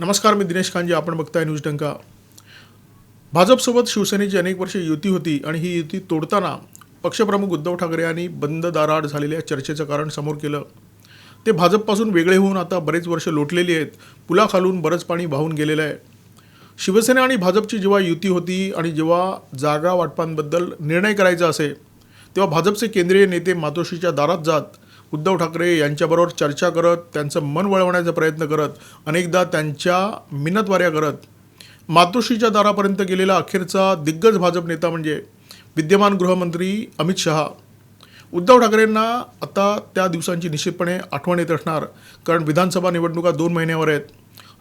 नमस्कार मी दिनेश कांजे आपण बघताय न्यूज डंका. भाजपसोबत शिवसेनेची अनेक वर्षे युती होती आणि ही युती तोडताना पक्षप्रमुख उद्धव ठाकरे यांनी बंद दाराआड झालेल्या चर्चेचं कारण समोर केलं. ते भाजपपासून वेगळे होऊन आता बरेच वर्ष लोटलेली आहेत. पुलाखालून बरंच पाणी वाहून गेलेलं आहे. शिवसेना आणि भाजपची जेव्हा युती होती आणि जेव्हा जागा वाटपांबद्दल निर्णय करायचा असे तेव्हा भाजपचे केंद्रीय नेते मातोश्रीच्या दारात जात उद्धव ठाकरे यांच्याबरोबर चर्चा करत त्यांचं मन वळवण्याचा प्रयत्न करत अनेकदा त्यांच्या मिनतवाऱ्या करत मातोश्रीच्या दारापर्यंत गेलेला अखेरचा दिग्गज भाजप नेता म्हणजे विद्यमान गृहमंत्री अमित शहा. उद्धव ठाकरेंना आता त्या दिवसांची निश्चितपणे आठवण येत असणार कारण विधानसभा निवडणुका दोन महिन्यावर आहेत.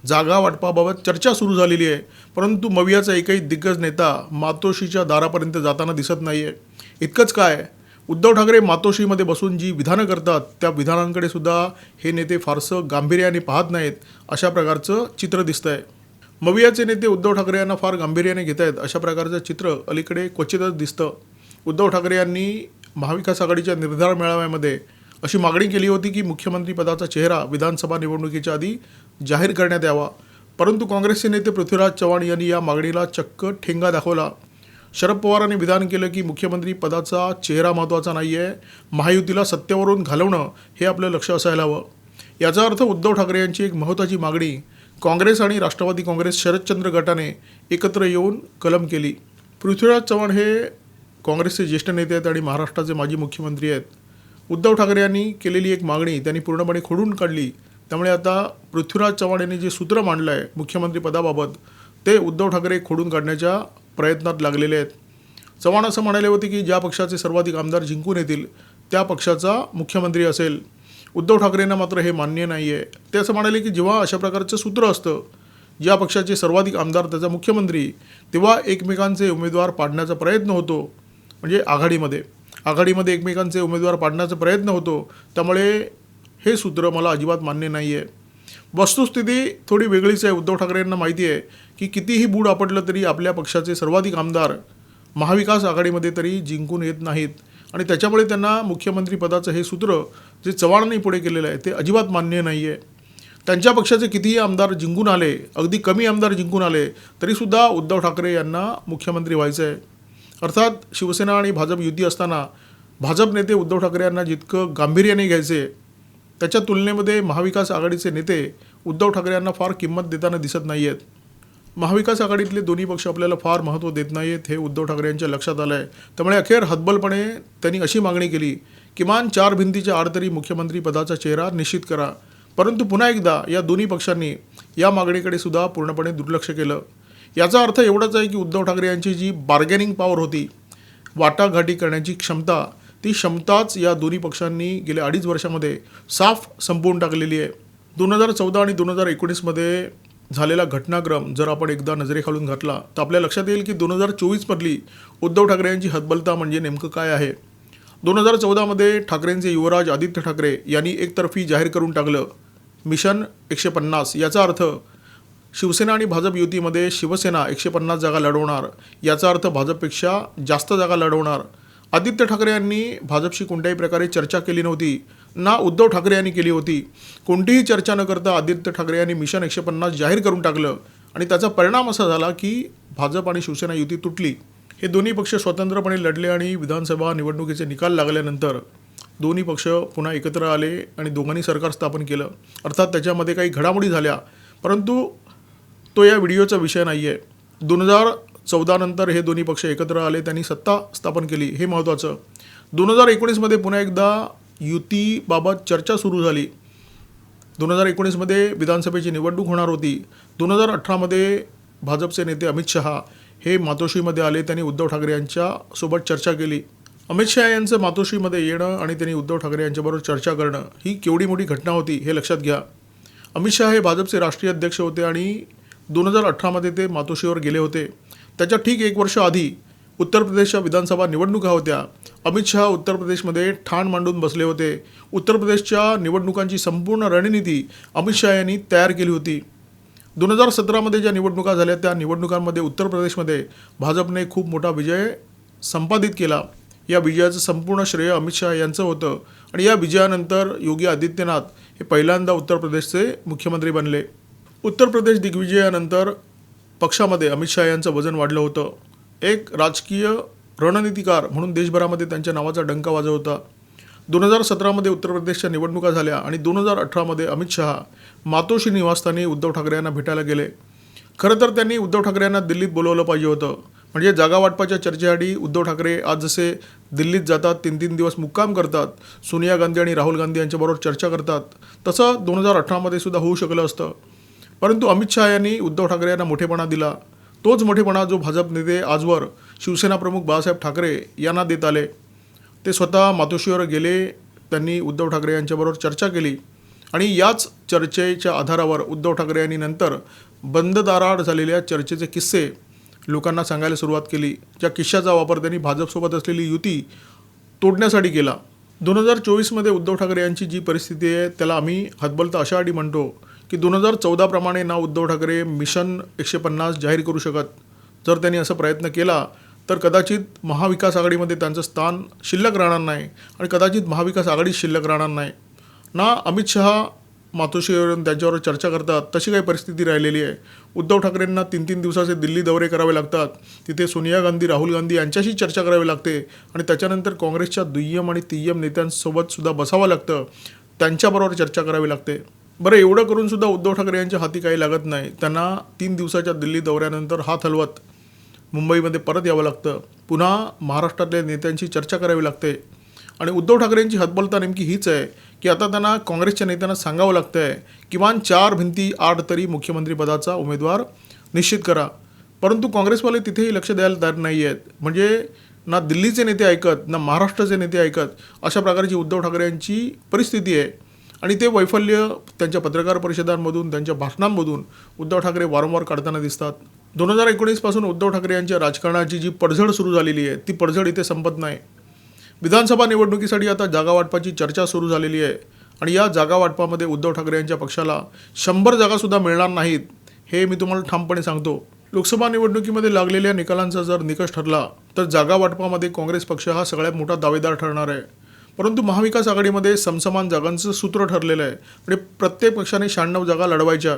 जागा वाटपाबाबत चर्चा सुरू झालेली आहे परंतु मवियाचा एकही दिग्गज नेता मातोश्रीच्या दारापर्यंत जाताना दिसत नाही आहे इतकंच काय उद्धव ठाकरे मातोश्रीमध्ये बसून जी विधानं करतात त्या विधानांकडे सुद्धा हे नेते फारसं गांभीर्याने पाहत नाहीत अशा प्रकारचं चित्र दिसतं आहे मवियाचे नेते उद्धव ठाकरे यांना फार गांभीर्याने घेत आहेत अशा प्रकारचं चित्र अलीकडे क्वचितच दिसतं. उद्धव ठाकरे यांनी महाविकास आघाडीच्या निर्धार मेळाव्यामध्ये अशी मागणी केली होती की मुख्यमंत्रीपदाचा चेहरा विधानसभा निवडणुकीच्या आधी जाहीर करण्यात यावा. परंतु काँग्रेसचे नेते पृथ्वीराज चव्हाण यांनी या मागणीला चक्क ठेंगा दाखवला. शरद पवारांनी विधान केलं की मुख्यमंत्री पदाचा चेहरा महत्त्वाचा नाही आहे महायुतीला सत्तेवरून घालवणं हे आपलं लक्ष असायला हवं. याचा अर्थ उद्धव ठाकरे यांची एक महत्त्वाची मागणी काँग्रेस आणि राष्ट्रवादी काँग्रेस शरदचंद्र गटाने एकत्र येऊन कलम केली. पृथ्वीराज चव्हाण हे काँग्रेसचे ज्येष्ठ नेते आहेत आणि महाराष्ट्राचे माजी मुख्यमंत्री आहेत. उद्धव ठाकरे यांनी केलेली एक मागणी त्यांनी पूर्णपणे खोडून काढली. त्यामुळे आता पृथ्वीराज चव्हाण यांनी जे सूत्र मांडलं आहे मुख्यमंत्री पदाबाबत ते उद्धव ठाकरे खोडून काढण्याच्या प्रयत्नात लागलेले आहेत. चव्हाण असं म्हणाले होते की ज्या पक्षाचे सर्वाधिक आमदार जिंकून येतील त्या पक्षाचा मुख्यमंत्री असेल. उद्धव ठाकरेंना मात्र हे मान्य नाही आहे ते असं म्हणाले की जेव्हा अशा प्रकारचं सूत्र असतं ज्या पक्षाचे सर्वाधिक आमदार त्याचा मुख्यमंत्री तेव्हा एकमेकांचे उमेदवार पाडण्याचा प्रयत्न होतो. म्हणजे आघाडीमध्ये. आघाडीमध्ये एकमेकांचे उमेदवार पाडण्याचा प्रयत्न होतो. त्यामुळे हे सूत्र मला अजिबात मान्य नाही आहे वस्तुस्थिती थोडी वेगळीच आहे. उद्धव ठाकरे यांना माहिती आहे की कितीही बूड आपटलं तरी आपल्या पक्षाचे सर्वाधिक आमदार महाविकास आघाडीमध्ये तरी जिंकून येत नाहीत. आणि त्याच्यामुळे त्यांना मुख्यमंत्रीपदाचं हे सूत्र जे चव्हाणांनी पुढे केलेलं आहे ते अजिबात मान्य नाही आहे त्यांच्या पक्षाचे कितीही आमदार जिंकून आले अगदी कमी आमदार जिंकून आले तरीसुद्धा उद्धव ठाकरे यांना मुख्यमंत्री व्हायचं आहे. अर्थात शिवसेना आणि भाजप युती असताना भाजप नेते उद्धव ठाकरे यांना जितकं गांभीर्याने घ्यायचे त्याच्या तुलनेमध्ये महाविकास आघाडीचे नेते उद्धव ठाकरे यांना फार किंमत देताना दिसत नाही आहेत महाविकास आघाडीतले दोन्ही पक्ष आपल्याला फार महत्त्व देत नाही आहेत हे उद्धव ठाकरे यांच्या लक्षात आलं आहे त्यामुळे अखेर हतबलपणे त्यांनी अशी मागणी केली किमान चार भिंतीच्या आड तरी मुख्यमंत्री पदाचा चेहरा निश्चित करा. परंतु पुन्हा एकदा या दोन्ही पक्षांनी या मागणीकडे सुद्धा पूर्णपणे दुर्लक्ष केलं. याचा अर्थ एवढाच आहे की उद्धव ठाकरे यांची जी बार्गेनिंग पॉवर होती वाटाघाटी करण्याची क्षमता ती क्षमताच या दोन्ही पक्षांनी गेल्या अडीच वर्षामध्ये साफ संपवून टाकलेली आहे. दोन हजार चौदा आणि दोन हजार एकोणीसमध्ये झालेला घटनाक्रम जर आपण एकदा नजरेखालून घातला तर आपल्या लक्षात येईल की दोन हजार चोवीसमधली उद्धव ठाकरे यांची हतबलता म्हणजे नेमकं काय आहे? दोन हजार चौदामध्ये ठाकरेंचे युवराज आदित्य ठाकरे यांनी एकतर्फी जाहीर करून टाकलं मिशन एकशे पन्नास. याचा अर्थ शिवसेना आणि भाजप युतीमध्ये शिवसेना एकशे पन्नास जागा लढवणार याचा अर्थ भाजपपेक्षा जास्त जागा लढवणार आदित्य ठाकरे यांनी भाजपशी कोणत्याही प्रकारे चर्चा केली नव्हती ना उद्धव ठाकरे यांनी केली होती. कोणतीही चर्चा न करता आदित्य ठाकरे यांनी मिशन एकशे पन्नास जाहीर करून टाकलं आणि त्याचा परिणाम असा झाला की भाजप आणि शिवसेना युती तुटली. हे दोन्ही पक्ष स्वतंत्रपणे लढले आणि विधानसभा निवडणुकीचे निकाल लागल्यानंतर दोन्ही पक्ष पुन्हा एकत्र आले आणि दोघांनी सरकार स्थापन केलं. अर्थात त्याच्यामध्ये काही घडामोडी झाल्या परंतु तो या व्हिडिओचा विषय नाही आहे दोन हजार चौदानंतर हे दोन्ही पक्ष एकत्र आले त्यांनी सत्ता स्थापन केली. हे महत्त्वाचं. दोन हजार एकोणीसमध्ये पुन्हा एकदा युतीबाबत चर्चा सुरू झाली. दोन हजार एकोणीसमध्ये विधानसभेची निवडणूक होणार होती. दोन हजार अठरामध्ये भाजपचे नेते अमित शहा हे मातोश्रीमध्ये आले. त्यांनी उद्धव ठाकरे यांच्यासोबत चर्चा केली. अमित शहा यांचं मातोश्रीमध्ये येणं आणि त्यांनी उद्धव ठाकरे यांच्याबरोबर चर्चा करणं ही केवढी मोठी घटना होती हे लक्षात घ्या. अमित शहा हे भाजपचे राष्ट्रीय अध्यक्ष होते आणि दोन हजार अठरामध्ये ते मातोश्रीवर गेले होते. त्याच्या ठीक एक वर्ष आधी उत्तर प्रदेशच्या विधानसभा निवडणुका होत्या. अमित शहा उत्तर प्रदेशमध्ये ठाण मांडून बसले होते. उत्तर प्रदेशच्या निवडणुकांची संपूर्ण रणनीती अमित शहा यांनी तयार केली होती. दोन हजार सतरामध्ये ज्या निवडणुका झाल्या त्या निवडणुकांमध्ये उत्तर प्रदेशमध्ये भाजपने खूप मोठा विजय संपादित केला. या विजयाचं संपूर्ण श्रेय अमित शहा यांचं होतं आणि या विजयानंतर योगी आदित्यनाथ हे पहिल्यांदा उत्तर प्रदेशचे मुख्यमंत्री बनले. उत्तर प्रदेश दिग्विजयानंतर पक्षामध्ये अमित शहा यांचं वजन वाढलं होतं. एक राजकीय रणनीतिकार म्हणून देशभरामध्ये त्यांच्या नावाचा डंका वाजवता होता. दोन हजार सतरामध्ये उत्तर प्रदेशच्या निवडणुका झाल्या आणि दोन हजार अठरामध्ये अमित शहा मातोश्री निवासस्थानी उद्धव ठाकरे यांना भेटायला गेले. खरं तर त्यांनी उद्धव ठाकरे यांना दिल्लीत बोलवलं पाहिजे होतं. म्हणजे जागा वाटपाच्या चर्चेसाठी उद्धव ठाकरे आज जसे दिल्लीत जातात तीन तीन दिवस मुक्काम करतात सोनिया गांधी आणि राहुल गांधी यांच्याबरोबर चर्चा करतात तसं दोन हजार अठरामध्ये सुद्धा होऊ शकलं असतं. परंतु अमित शहा यांनी उद्धव ठाकरे यांना मोठेपणा दिला. तोच मोठेपणा जो भाजप नेते आजवर शिवसेना प्रमुख बाळासाहेब ठाकरे यांना देत आले. ते स्वतः मातोश्रीवर गेले त्यांनी उद्धव ठाकरे यांच्याबरोबर चर्चा केली आणि याच चर्चेच्या आधारावर उद्धव ठाकरे यांनी नंतर बंद दाराआड झालेल्या चर्चेचे किस्से लोकांना सांगायला सुरुवात केली. ज्या किस्साचा वापर त्यांनी भाजपसोबत असलेली युती तोडण्यासाठी केला. दोन हजार चोवीसमध्ये उद्धव ठाकरे यांची जी परिस्थिती आहे त्याला आम्ही हतबलता अशा आडी म्हणतो. की दोन हजार चौदाप्रमाणे ना उद्धव ठाकरे मिशन एकशे पन्नास जाहीर करू शकत. जर त्यांनी असा प्रयत्न केला तर कदाचित महाविकास आघाडीमध्ये त्यांचं स्थान शिल्लक राहणार नाही आणि कदाचित महाविकास आघाडी शिल्लक राहणार नाही. ना अमित शहा मातोश्रीवरून त्यांच्यावर चर्चा करतात तशी काही परिस्थिती राहिलेली आहे. उद्धव ठाकरेंना तीन तीन दिवसाचे दिल्ली दौरे करावे लागतात. तिथे सोनिया गांधी राहुल गांधी यांच्याशी चर्चा करावी लागते आणि त्याच्यानंतर काँग्रेसच्या दुय्यम आणि तिय्यम नेत्यांसोबत सुद्धा बसावं लागतं. त्यांच्याबरोबर चर्चा करावी लागते. बरं एवढं करून सुद्धा उद्धव ठाकरे यांच्या हाती काही लागत नाही. त्यांना तीन दिवसाच्या दिल्ली दौऱ्यानंतर हात हलवत मुंबईमध्ये परत यावं लागतं. पुन्हा महाराष्ट्रातल्या नेत्यांशी चर्चा करावी लागते. आणि उद्धव ठाकरेंची हतबलता नेमकी हीच आहे की आता त्यांना काँग्रेसच्या नेत्यांना सांगावं लागतं आहे किमान चार भिंती आठ तरी मुख्यमंत्रीपदाचा उमेदवार निश्चित करा. परंतु काँग्रेसवाले तिथेही लक्ष द्यायला तयार नाही आहेत म्हणजे ना दिल्लीचे नेते ऐकत ना महाराष्ट्राचे नेते ऐकत अशा प्रकारची उद्धव ठाकरे यांची परिस्थिती आहे. आणि ते वैफल्य त्यांच्या पत्रकार परिषदांमधून त्यांच्या भाषणांमधून उद्धव ठाकरे वारंवार काढताना दिसतात. दोन हजार एकोणीसपासून उद्धव ठाकरे यांच्या राजकारणाची जी पडझड सुरू झालेली आहे ती पडझड इथे संपत नाही. विधानसभा निवडणुकीसाठी आता जागा वाटपाची चर्चा सुरू झालेली आहे आणि या जागा वाटपामध्ये उद्धव ठाकरे यांच्या पक्षाला शंभर जागासुद्धा मिळणार नाहीत हे मी तुम्हाला ठामपणे सांगतो. लोकसभा निवडणुकीमध्ये लागलेल्या निकालांचा जर निकष ठरला तर जागा वाटपामध्ये काँग्रेस पक्ष हा सगळ्यात मोठा दावेदार ठरणार आहे. परंतु महाविकास आघाडीमध्ये समसमान जागांचं सूत्र ठरलेलं आहे. म्हणजे प्रत्येक पक्षाने शहाण्णव जागा लढवायच्या.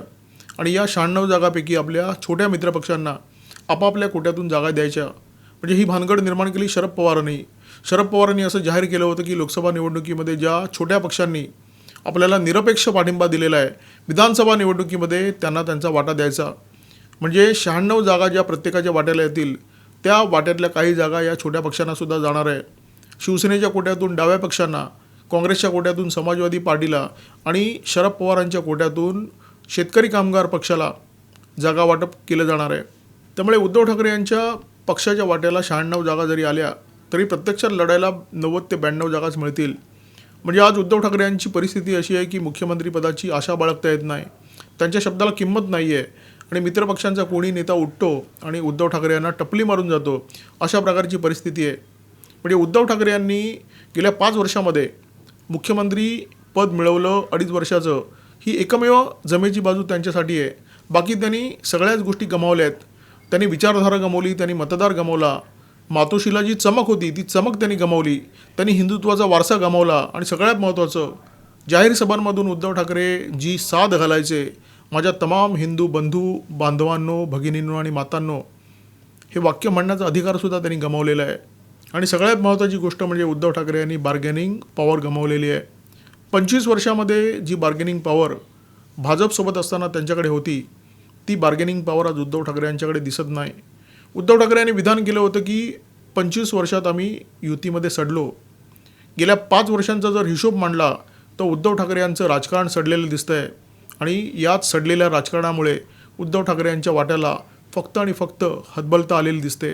आणि या शहाण्णव जागापैकी आपल्या छोट्या मित्रपक्षांना आपापल्या कोट्यातून जागा द्यायच्या. म्हणजे ही भानगड निर्माण केली शरद पवारांनी. शरद पवारांनी असं जाहीर केलं होतं की लोकसभा निवडणुकीमध्ये ज्या छोट्या पक्षांनी आपल्याला निरपेक्ष पाठिंबा दिलेला आहे विधानसभा निवडणुकीमध्ये त्यांना त्यांचा वाटा द्यायचा. म्हणजे शहाण्णव जागा ज्या प्रत्येकाच्या वाट्याला येतील त्या वाट्यातल्या काही जागा या छोट्या पक्षांनासुद्धा जाणार आहे. शिवसेनेच्या कोट्यातून डाव्या पक्षांना काँग्रेसच्या कोट्यातून समाजवादी पार्टीला आणि शरद पवारांच्या कोट्यातून शेतकरी कामगार पक्षाला जागा वाटप केलं जाणार आहे. त्यामुळे उद्धव ठाकरे यांच्या पक्षाच्या वाट्याला शहाण्णव जागा जरी आल्या तरी प्रत्यक्षात लढायला नव्वद ते ब्याण्णव जागाच मिळतील. म्हणजे आज उद्धव ठाकरे यांची परिस्थिती अशी आहे की मुख्यमंत्रीपदाची आशा बाळगता येत नाही. त्यांच्या शब्दाला किंमत नाही आहे आणि मित्रपक्षांचा कोणी नेता उठतो आणि उद्धव ठाकरे यांना टपली मारून जातो अशा प्रकारची परिस्थिती आहे. म्हणजे उद्धव ठाकरे यांनी गेल्या पाच वर्षामध्ये मुख्यमंत्री पद मिळवलं अडीच वर्षाचं ही एकमेव जमेची बाजू त्यांच्यासाठी आहे. बाकी त्यांनी सगळ्याच गोष्टी गमावल्या आहेत. त्यांनी विचारधारा गमावली त्यांनी मतदार गमावला. मातोशीला जी चमक होती ती चमक त्यांनी गमावली. त्यांनी हिंदुत्वाचा वारसा गमावला आणि सगळ्यात महत्त्वाचं जाहीर सभांमधून उद्धव ठाकरे जी साथ घालायचे माझ्या तमाम हिंदू बंधू बांधवांनो भगिनींनो आणि मातांनो हे वाक्य म्हणण्याचा अधिकारसुद्धा त्यांनी गमावलेला आहे. आणि सगळ्यात महत्त्वाची गोष्ट म्हणजे उद्धव ठाकरे यांनी बार्गेनिंग पॉवर गमावलेली आहे. पंचवीस वर्षामध्ये जी बार्गेनिंग पॉवर भाजपसोबत असताना त्यांच्याकडे होती ती बार्गेनिंग पॉवर आज उद्धव ठाकरे यांच्याकडे दिसत नाही. उद्धव ठाकरे यांनी विधान केलं होतं की पंचवीस वर्षात आम्ही युतीमध्ये सडलो. गेल्या पाच वर्षांचा जर हिशोब मांडला तर उद्धव ठाकरे यांचं राजकारण सडलेलं दिसतं आहे आणि याच सडलेल्या राजकारणामुळे उद्धव ठाकरे यांच्या वाट्याला फक्त आणि फक्त हतबलता आलेली दिसते.